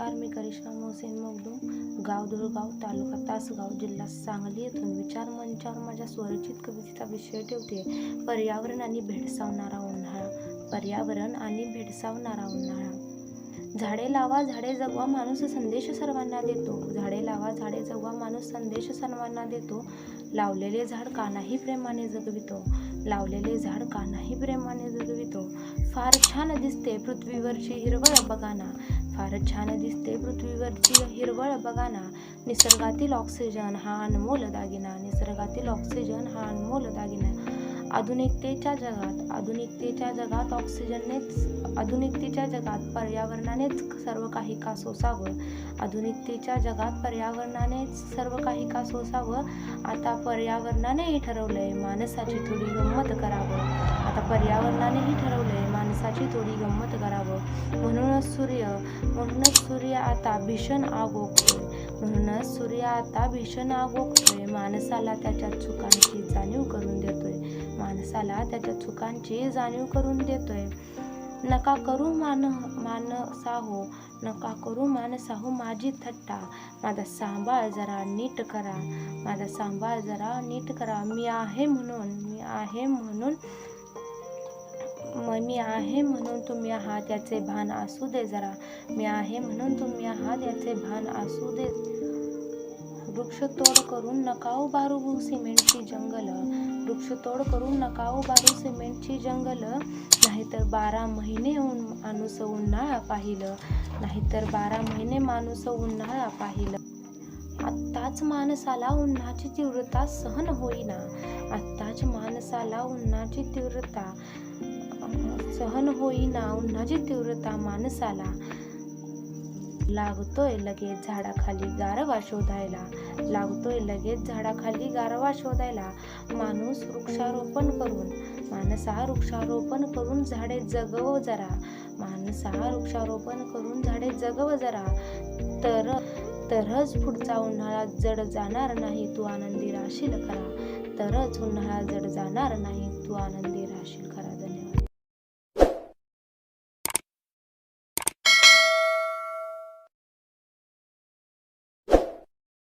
नमस्कार मी करिश्मा मोहसेन मगदूम गाव धुळगाव तालुका तासगाव जिल्हा सांगली येथून विचार मंचावर माझ्या स्वरचित कवितेचा विषय ठेवते. पर्यावरण आणि भेडसावणारा उन्हाळा. पर्यावरण आणि भेडसावणारा उन्हाळा. झाडे लावा झाडे जगवा माणूस संदेश सर्वांना देतो. झाडे लावा झाडे जगवा माणूस संदेश सर्वांना देतो. लावलेले झाड कानाही प्रेमाने जगवितो. लावलेले झाड कानाही प्रेमाने जग फार छान दिसते पृथ्वीवरची हिरवळ बघाना. फार छान दिसते पृथ्वीवरची हिरवळ बघाना. निसर्गातील ऑक्सिजन हा अनमोल दागिना. निसर्गातील ऑक्सिजन हा अनमोल दागिना. आधुनिकतेच्या जगात आधुनिकतेच्या जगात ऑक्सिजननेच आधुनिकतेच्या जगात पर्यावरणानेच सर्व काही का सोसावं? आधुनिकतेच्या जगात पर्यावरणानेच सर्व काही का सोसावं? आता पर्यावरणानेही ठरवलंय माणसाची थोडी गंमत करावं. आता पर्यावरणानेही ठरवलंय माणसाची थोडी गंमत करावं. म्हणूनच सूर्य म्हणूनच सूर्य आता भीषण आग ओकतोय म्हणूनच सूर्य आता भीषण आग ओकतोय माणसाला त्याच्या चुकांची जाणीव करून देतोय. माणसाला त्याच्या चुकांची जाणीव करून देतोय. नका करू मान मानसाहो नका करू मानसाहो माझी थट्टा. माझा सांभाळ जरा नीट करा. माझा सांभाळ जरा नीट करा. मी आहे म्हणून मी आहे म्हणून मी आहे म्हणून तुम्ही आहात याचे भान असू दे जरा. मी आहे म्हणून तुम्ही आहात याचे भान असू दे. वृक्षतोड करून नका उभारू सिमेंटची जंगल. वृक्षतोड करून नका उभारू सिमेंटची जंगल. नाहीतर बारा महिने माणूस उन्हाळा पाहिलं. नाहीतर बारा महिने माणूस उन्हाळा पाहिलं. आत्ताच माणसाला उन्हाची तीव्रता सहन होईना. आत्ताच माणसाला उन्हाची तीव्रता सहन होईना. उन्हाची तीव्रता माणसाला. लागतोय लगेच झाडाखाली गारवा शोधायला. लागतोय लगेच झाडाखाली गारवा शोधायला. माणूस वृक्षारोपण करून माणसा वृक्षारोपण करून झाडे जगव जरा. माणसा वृक्षारोपण करून झाडे जगव जरा. तर तरच पुढचा उन्हाळा जड जाणार नाही तू आनंदी राहशील खरा. तरच उन्हाळा जड जाणार नाही तू आनंदी राहशील खरा.